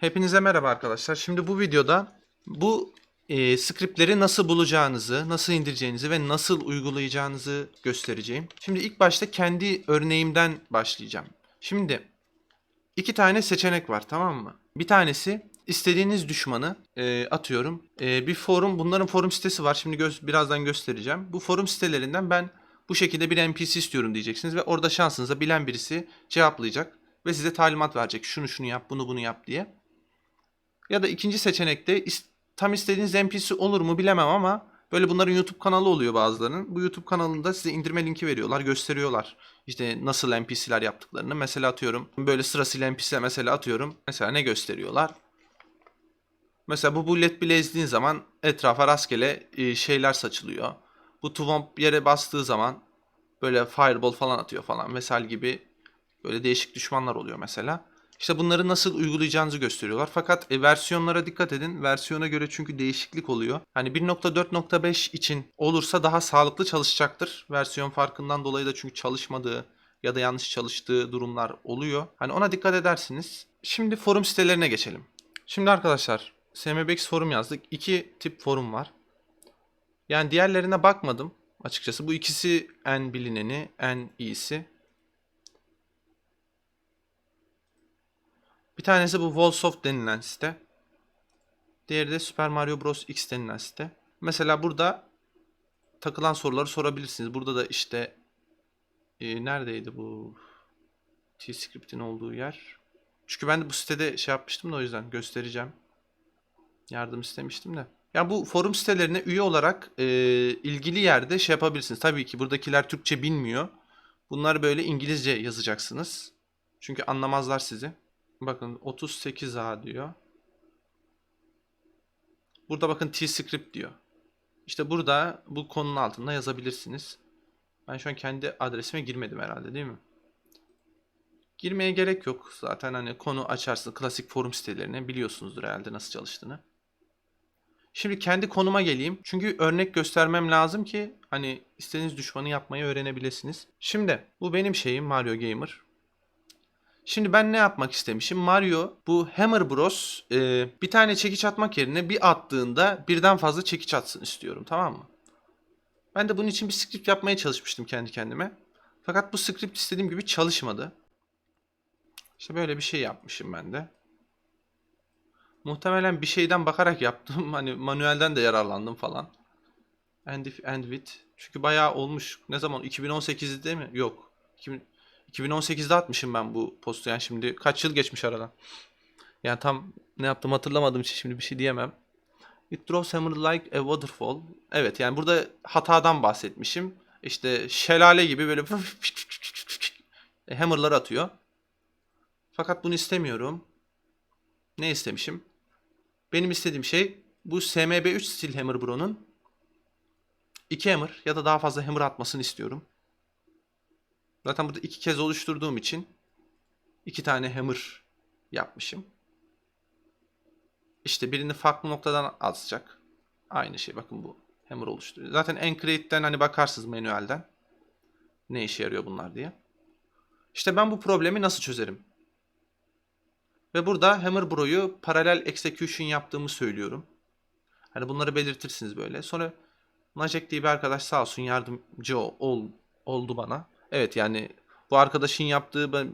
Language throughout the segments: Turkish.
Hepinize merhaba arkadaşlar. Şimdi bu videoda bu e, scriptleri nasıl bulacağınızı, nasıl indireceğinizi ve nasıl uygulayacağınızı göstereceğim. Şimdi ilk başta kendi örneğimden başlayacağım. Şimdi iki tane seçenek var tamam mı? Bir tanesi istediğiniz düşmanı e, atıyorum. E, bir forum, bunların forum sitesi var. Şimdi göz, birazdan göstereceğim. Bu forum sitelerinden ben bu şekilde bir NPC istiyorum diyeceksiniz ve orada şansınıza bilen birisi cevaplayacak ve size talimat verecek. Şunu şunu yap, bunu bunu yap diye. Ya da ikinci seçenekte tam istediğiniz NPC olur mu bilemem ama böyle bunların YouTube kanalı oluyor bazılarının. Bu YouTube kanalında size indirme linki veriyorlar, gösteriyorlar. İşte nasıl NPC'ler yaptıklarını. Mesela atıyorum böyle sırasıyla NPC mesela atıyorum. Mesela ne gösteriyorlar? Mesela bu bullet bile ezdiğin zaman etrafa rastgele e, şeyler saçılıyor. Bu Twomp yere bastığı zaman böyle fireball falan atıyor falan. Mesela gibi böyle değişik düşmanlar oluyor mesela. İşte bunları nasıl uygulayacağınızı gösteriyorlar. Fakat e, versiyonlara dikkat edin. Versiyona göre çünkü değişiklik oluyor. Hani 1.4.5 için olursa daha sağlıklı çalışacaktır. Versiyon farkından dolayı da çünkü çalışmadığı ya da yanlış çalıştığı durumlar oluyor. Hani ona dikkat edersiniz. Şimdi forum sitelerine geçelim. Şimdi arkadaşlar SMBX forum yazdık. İki tip forum var. Yani diğerlerine bakmadım açıkçası. Bu ikisi en bilineni, en iyisi. Bir tanesi bu Wallsoft denilen site. Diğeri de Super Mario Bros. X denilen site. Mesela burada takılan soruları sorabilirsiniz. Burada da işte e, neredeydi bu T-Script'in olduğu yer? Çünkü ben de bu sitede şey yapmıştım da o yüzden göstereceğim. Yardım istemiştim de. Ya bu forum sitelerine üye olarak e, ilgili yerde şey yapabilirsiniz. Tabii ki buradakiler Türkçe bilmiyor. Bunlar böyle İngilizce yazacaksınız. Çünkü anlamazlar sizi. Bakın 38A diyor. Burada bakın T-Script diyor. İşte burada bu konunun altında yazabilirsiniz. Ben şu an kendi adresime girmedim herhalde değil mi? Girmeye gerek yok. Zaten hani konu açarsın klasik forum sitelerine biliyorsunuzdur herhalde nasıl çalıştığını. Şimdi kendi konuma geleyim. Çünkü örnek göstermem lazım ki hani istediğiniz düşmanı yapmayı öğrenebilirsiniz. Şimdi bu benim şeyim Mario Gamer. Şimdi ben ne yapmak istemişim? Mario bu Hammer Bros e, bir tane çekiç atmak yerine bir attığında birden fazla çekiç atsın istiyorum tamam mı? Ben de bunun için bir script yapmaya çalışmıştım kendi kendime. Fakat bu script istediğim gibi çalışmadı. İşte böyle bir şey yapmışım ben de. Muhtemelen bir şeyden bakarak yaptım. Hani manuelden de yararlandım falan. End if end with. Çünkü bayağı olmuş. Ne zaman? 2018'de değil mi? Yok. 2000 2018'de atmışım ben bu postu. Yani şimdi kaç yıl geçmiş aradan. Yani tam ne yaptım hatırlamadığım için şimdi bir şey diyemem. It draws hammer like a waterfall. Evet yani burada hatadan bahsetmişim. İşte şelale gibi böyle e, hammerlar atıyor. Fakat bunu istemiyorum. Ne istemişim? Benim istediğim şey bu SMB3 stil Hammer Bro'nun 2 hammer ya da daha fazla hammer atmasını istiyorum. Zaten burada iki kez oluşturduğum için iki tane hammer yapmışım. İşte birini farklı noktadan atacak. Aynı şey bakın bu hammer oluşturuyor. Zaten Encreate'den hani bakarsınız manuelden. Ne işe yarıyor bunlar diye. İşte ben bu problemi nasıl çözerim? Ve burada Hammer Bro'yu paralel execution yaptığımı söylüyorum. Hani bunları belirtirsiniz böyle. Sonra Najek diye bir arkadaş sağ olsun yardımcı ol- oldu bana. Evet yani bu arkadaşın yaptığı ben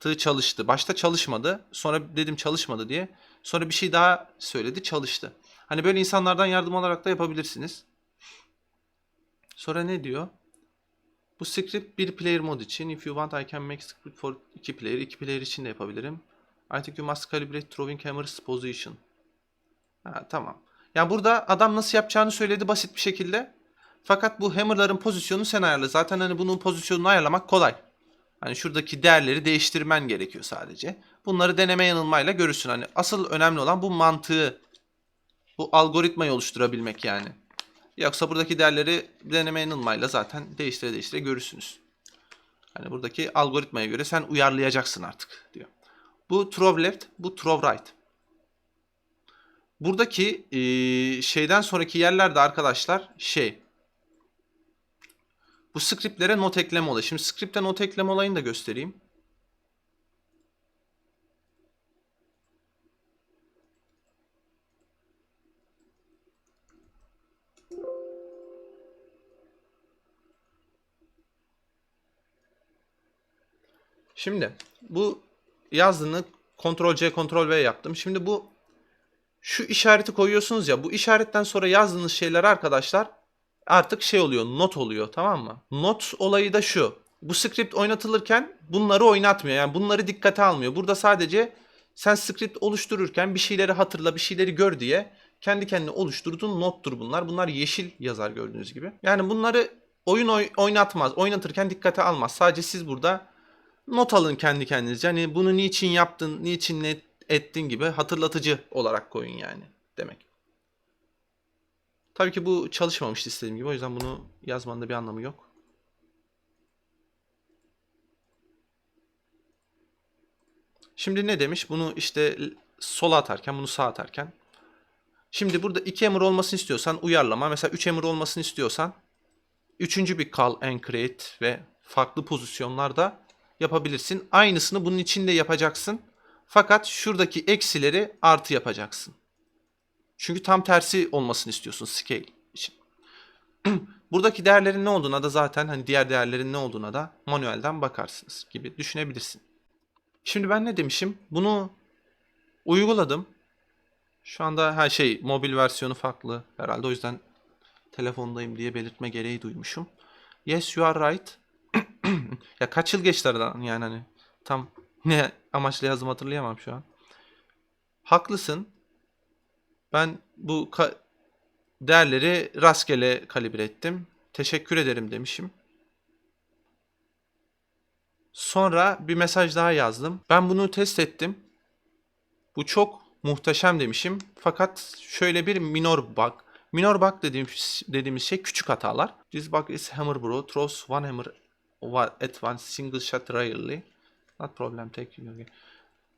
tığ çalıştı. Başta çalışmadı. Sonra dedim çalışmadı diye. Sonra bir şey daha söyledi çalıştı. Hani böyle insanlardan yardım alarak da yapabilirsiniz. Sonra ne diyor? Bu script bir player mod için. If you want I can make script for iki player. iki player için de yapabilirim. I think you must calibrate throwing hammer's position. Ha, tamam. Ya burada adam nasıl yapacağını söyledi basit bir şekilde. Fakat bu hammer'ların pozisyonunu sen ayarla. Zaten hani bunun pozisyonunu ayarlamak kolay. Hani şuradaki değerleri değiştirmen gerekiyor sadece. Bunları deneme yanılmayla görürsün. Hani asıl önemli olan bu mantığı, bu algoritmayı oluşturabilmek yani. Yoksa buradaki değerleri deneme yanılmayla zaten değiştire değiştire görürsünüz. Hani buradaki algoritmaya göre sen uyarlayacaksın artık diyor. Bu throw left, bu throw right. Buradaki şeyden sonraki yerlerde arkadaşlar şey bu scriptlere not ekleme olayı. Şimdi script'te not ekleme olayını da göstereyim. Şimdi bu yazdığını Ctrl C Ctrl V yaptım. Şimdi bu şu işareti koyuyorsunuz ya bu işaretten sonra yazdığınız şeyler arkadaşlar artık şey oluyor not oluyor tamam mı? Not olayı da şu. Bu script oynatılırken bunları oynatmıyor. Yani bunları dikkate almıyor. Burada sadece sen script oluştururken bir şeyleri hatırla, bir şeyleri gör diye kendi kendine oluşturduğun nottur bunlar. Bunlar yeşil yazar gördüğünüz gibi. Yani bunları oyun oy- oynatmaz. Oynatırken dikkate almaz. Sadece siz burada not alın kendi kendinize. Yani bunu niçin yaptın, niçin ne ettin gibi hatırlatıcı olarak koyun yani demek. Tabii ki bu çalışmamıştı istediğim gibi. O yüzden bunu yazmanın da bir anlamı yok. Şimdi ne demiş? Bunu işte sola atarken, bunu sağa atarken. Şimdi burada iki emir olmasını istiyorsan uyarlama. Mesela 3 emir olmasını istiyorsan üçüncü bir call and create ve farklı pozisyonlarda yapabilirsin. Aynısını bunun içinde yapacaksın. Fakat şuradaki eksileri artı yapacaksın. Çünkü tam tersi olmasını istiyorsun scale için. Buradaki değerlerin ne olduğuna da zaten hani diğer değerlerin ne olduğuna da manuelden bakarsınız gibi düşünebilirsin. Şimdi ben ne demişim? Bunu uyguladım. Şu anda her şey mobil versiyonu farklı herhalde. O yüzden telefondayım diye belirtme gereği duymuşum. Yes you are right. ya kaç yıl geçti aradan yani hani tam ne amaçla yazdım hatırlayamam şu an. Haklısın. Ben bu değerleri rastgele kalibre ettim. Teşekkür ederim demişim. Sonra bir mesaj daha yazdım. Ben bunu test ettim. Bu çok muhteşem demişim. Fakat şöyle bir minor bug. Minor bug dediğimiz, dediğimiz şey küçük hatalar. This bug is hammer bro. Throws one hammer at one single shot rarely. Not problem take you.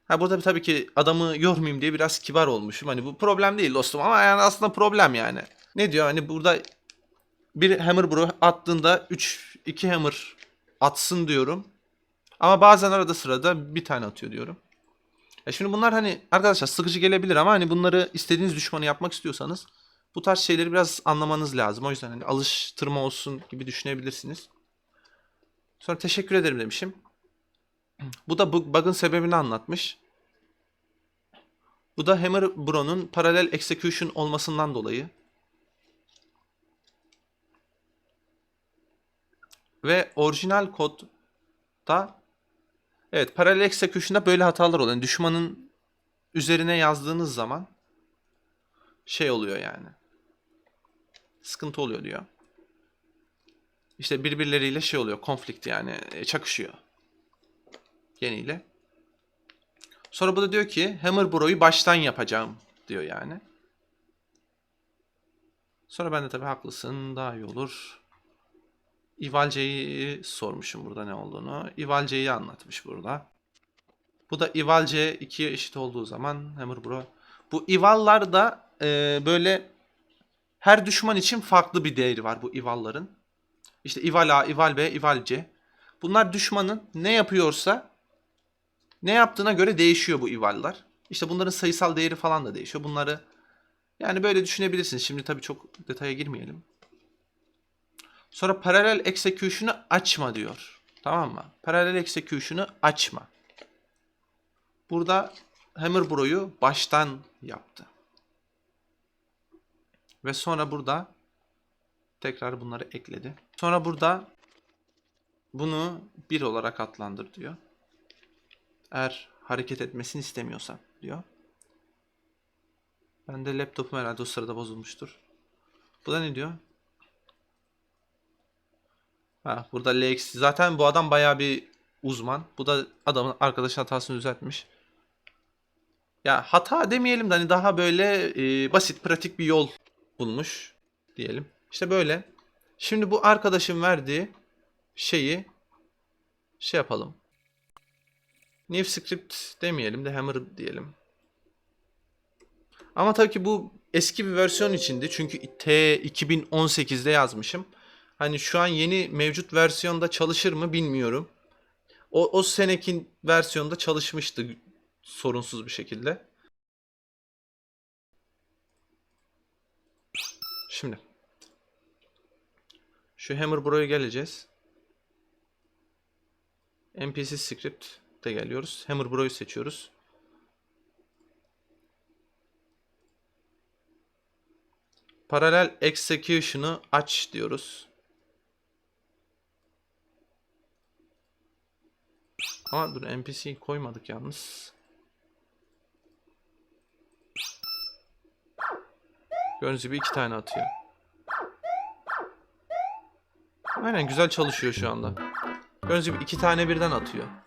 Ha burada tabii ki adamı yormayayım diye biraz kibar olmuşum. Hani bu problem değil dostum ama yani aslında problem yani. Ne diyor hani burada bir hammer bro attığında 3 2 hammer atsın diyorum. Ama bazen arada sırada bir tane atıyor diyorum. Ya şimdi bunlar hani arkadaşlar sıkıcı gelebilir ama hani bunları istediğiniz düşmanı yapmak istiyorsanız bu tarz şeyleri biraz anlamanız lazım. O yüzden hani alıştırma olsun gibi düşünebilirsiniz. Sonra teşekkür ederim demişim. Bu da bu bug'ın sebebini anlatmış. Bu da Hammer Bro'nun paralel execution olmasından dolayı. Ve orijinal kodda evet paralel execution'da böyle hatalar oluyor. Yani düşmanın üzerine yazdığınız zaman şey oluyor yani. Sıkıntı oluyor diyor. İşte birbirleriyle şey oluyor. Konflikt yani. e, Çakışıyor. Yeniyle. Sonra bu da diyor ki Hammer Bro'yu baştan yapacağım diyor yani. Sonra ben de tabii haklısın daha iyi olur. Ivalce'yi sormuşum burada ne olduğunu. Ivalce'yi anlatmış burada. Bu da Ivalce 2'ye eşit olduğu zaman Hammer Bro. Bu Ival'lar da e, böyle her düşman için farklı bir değeri var bu Ival'ların. İşte Ival A, Ival B, Ival C. Bunlar düşmanın ne yapıyorsa ne yaptığına göre değişiyor bu Ival'lar. İşte bunların sayısal değeri falan da değişiyor. Bunları yani böyle düşünebilirsiniz. Şimdi tabii çok detaya girmeyelim. Sonra paralel execution'ı açma diyor. Tamam mı? Paralel execution'ı açma. Burada Hammer Bro'yu baştan yaptı. Ve sonra burada tekrar bunları ekledi. Sonra burada bunu bir olarak adlandır diyor. Eğer hareket etmesini istemiyorsan diyor. Ben de laptopum herhalde o sırada bozulmuştur. Bu da ne diyor? Ha, burada LX. Zaten bu adam bayağı bir uzman. Bu da adamın arkadaş hatasını düzeltmiş. Ya hata demeyelim de hani daha böyle e, basit pratik bir yol bulmuş diyelim. İşte böyle. Şimdi bu arkadaşın verdiği şeyi şey yapalım. New script demeyelim de hammer diyelim. Ama tabii ki bu eski bir versiyon içindi. Çünkü T 2018'de yazmışım. Hani şu an yeni mevcut versiyonda çalışır mı bilmiyorum. O, o seneki versiyonda çalışmıştı sorunsuz bir şekilde. Şimdi şu Hammer Bro'ya geleceğiz. NPC script de geliyoruz. Hammer Bro'yu seçiyoruz. Paralel execution'ı aç diyoruz. Ama dur NPC koymadık yalnız. Gördüğünüz gibi iki tane atıyor. Aynen güzel çalışıyor şu anda. Gördüğünüz gibi iki tane birden atıyor.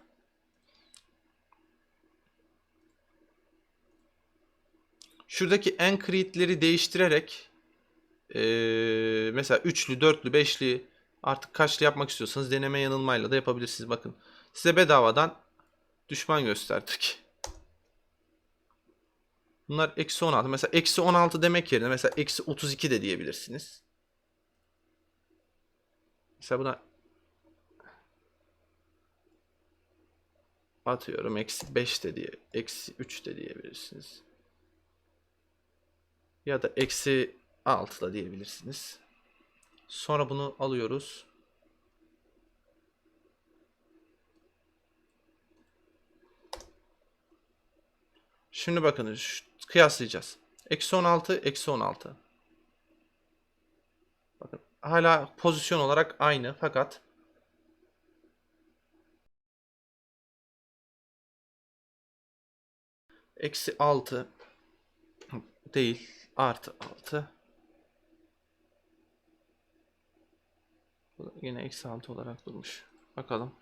Şuradaki encreate'leri değiştirerek eee, mesela üçlü, dörtlü, beşli artık kaçlı yapmak istiyorsanız deneme yanılmayla da yapabilirsiniz. Bakın size bedavadan düşman gösterdik. Bunlar eksi 16. Mesela eksi 16 demek yerine mesela eksi 32 de diyebilirsiniz. Mesela buna atıyorum eksi 5 de diye eksi 3 de diyebilirsiniz. Ya da eksi 6 da diyebilirsiniz. Sonra bunu alıyoruz. Şimdi bakın kıyaslayacağız. Eksi 16, eksi 16. Bakın hala pozisyon olarak aynı fakat eksi 6 değil artı 6 Bu da yine eksi 6 olarak durmuş. Bakalım.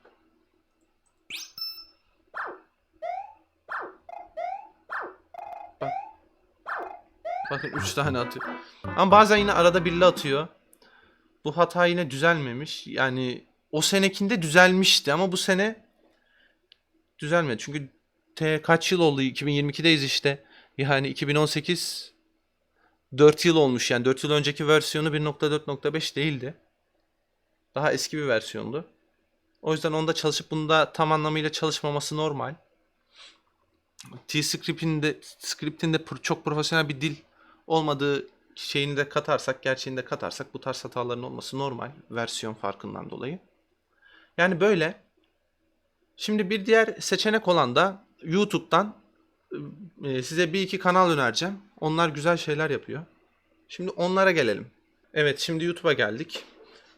Bak. Bakın 3 tane atıyor. Ama bazen yine arada birli atıyor. Bu hata yine düzelmemiş. Yani o senekinde düzelmişti ama bu sene düzelmedi. Çünkü te kaç yıl oldu? 2022'deyiz işte. Yani 2018 4 yıl olmuş. Yani 4 yıl önceki versiyonu 1.4.5 değildi. Daha eski bir versiyondu. O yüzden onda çalışıp bunda tam anlamıyla çalışmaması normal. T-Script'in de, Script'in de çok profesyonel bir dil olmadığı şeyini de katarsak, gerçeğini de katarsak bu tarz hataların olması normal versiyon farkından dolayı. Yani böyle. Şimdi bir diğer seçenek olan da YouTube'dan size bir iki kanal önereceğim. Onlar güzel şeyler yapıyor. Şimdi onlara gelelim. Evet şimdi YouTube'a geldik.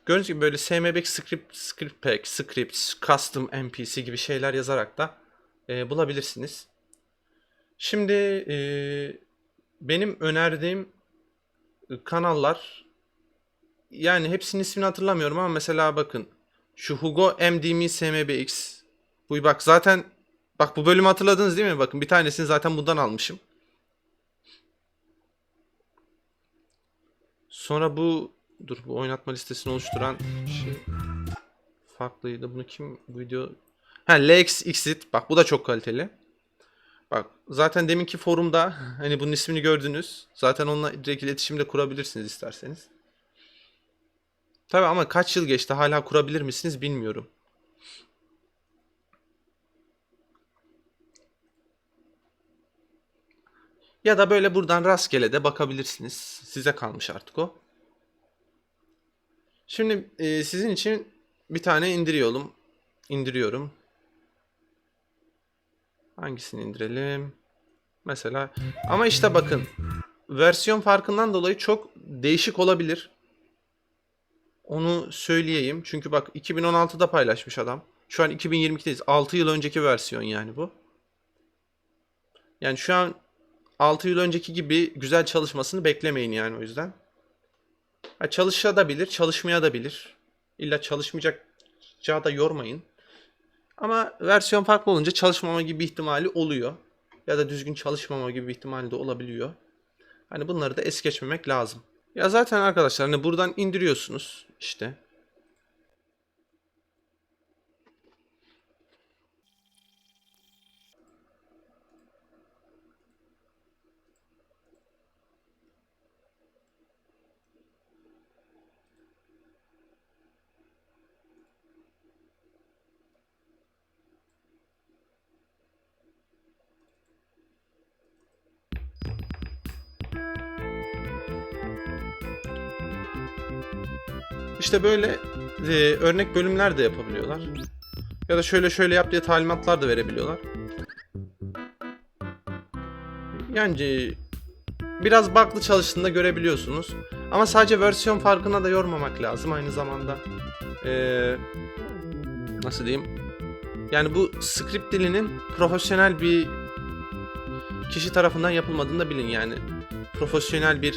Gördüğünüz gibi böyle SMBX script, script pack, scripts, custom NPC gibi şeyler yazarak da e, bulabilirsiniz. Şimdi e, benim önerdiğim kanallar yani hepsinin ismini hatırlamıyorum ama mesela bakın şu Hugo MDM SMBX bu bak zaten bak bu bölümü hatırladınız değil mi? Bakın bir tanesini zaten bundan almışım. Sonra bu dur bu oynatma listesini oluşturan şey farklıydı. Bunu kim bu video Ha Lex Exit bak bu da çok kaliteli. Bak zaten deminki forumda hani bunun ismini gördünüz. Zaten onunla direkt iletişim de kurabilirsiniz isterseniz. Tabi ama kaç yıl geçti hala kurabilir misiniz bilmiyorum. Ya da böyle buradan rastgele de bakabilirsiniz. Size kalmış artık o. Şimdi e, sizin için bir tane indiriyorum. İndiriyorum. Hangisini indirelim? Mesela ama işte bakın versiyon farkından dolayı çok değişik olabilir. Onu söyleyeyim. Çünkü bak 2016'da paylaşmış adam. Şu an 2022'deyiz. 6 yıl önceki versiyon yani bu. Yani şu an 6 yıl önceki gibi güzel çalışmasını beklemeyin yani o yüzden. Ha, çalışabilir, çalışmaya da bilir. İlla çalışmayacağı da yormayın. Ama versiyon farklı olunca çalışmama gibi ihtimali oluyor. Ya da düzgün çalışmama gibi bir ihtimali de olabiliyor. Hani bunları da es geçmemek lazım. Ya zaten arkadaşlar hani buradan indiriyorsunuz işte. İşte böyle e, örnek bölümler de yapabiliyorlar. Ya da şöyle şöyle yap diye talimatlar da verebiliyorlar. Yani biraz bug'lı çalıştığında görebiliyorsunuz. Ama sadece versiyon farkına da yormamak lazım aynı zamanda. Ee, nasıl diyeyim? Yani bu script dilinin profesyonel bir kişi tarafından yapılmadığını da bilin yani. Profesyonel bir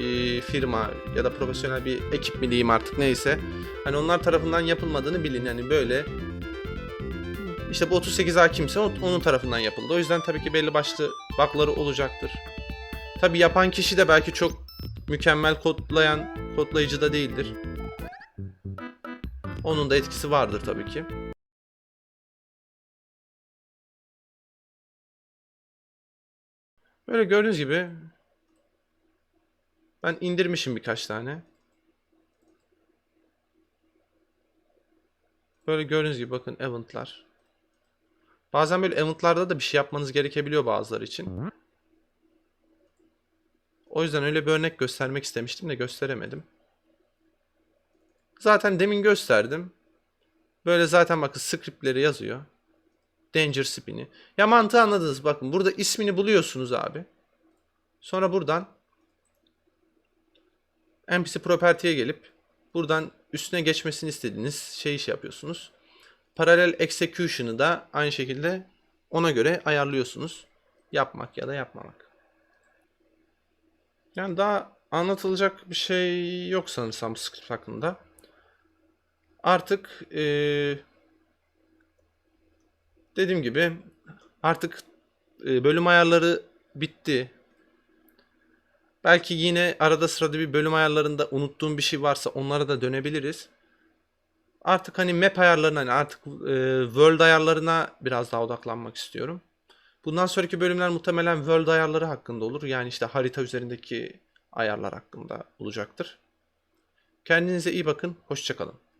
e, firma ya da profesyonel bir ekip mi diyeyim artık neyse. Hani onlar tarafından yapılmadığını bilin yani böyle işte bu 38A kimse onun tarafından yapıldı. O yüzden tabii ki belli başlı bug'ları olacaktır. Tabii yapan kişi de belki çok mükemmel kodlayan kodlayıcı da değildir. Onun da etkisi vardır tabii ki. Böyle gördüğünüz gibi ben indirmişim birkaç tane. Böyle gördüğünüz gibi bakın eventlar. Bazen böyle eventlarda da bir şey yapmanız gerekebiliyor bazıları için. O yüzden öyle bir örnek göstermek istemiştim de gösteremedim. Zaten demin gösterdim. Böyle zaten bakın scriptleri yazıyor. Danger spin'i. Ya mantığı anladınız. Bakın burada ismini buluyorsunuz abi. Sonra buradan NPC property'ye gelip buradan üstüne geçmesini istediğiniz şey yapıyorsunuz. Paralel execution'ı da aynı şekilde ona göre ayarlıyorsunuz. Yapmak ya da yapmamak. Yani daha anlatılacak bir şey yok sanırsam script hakkında. Artık eee dediğim gibi artık e, bölüm ayarları bitti. Belki yine arada sırada bir bölüm ayarlarında unuttuğum bir şey varsa onlara da dönebiliriz. Artık hani map ayarlarına hani artık e, world ayarlarına biraz daha odaklanmak istiyorum. Bundan sonraki bölümler muhtemelen world ayarları hakkında olur. Yani işte harita üzerindeki ayarlar hakkında olacaktır. Kendinize iyi bakın. Hoşçakalın.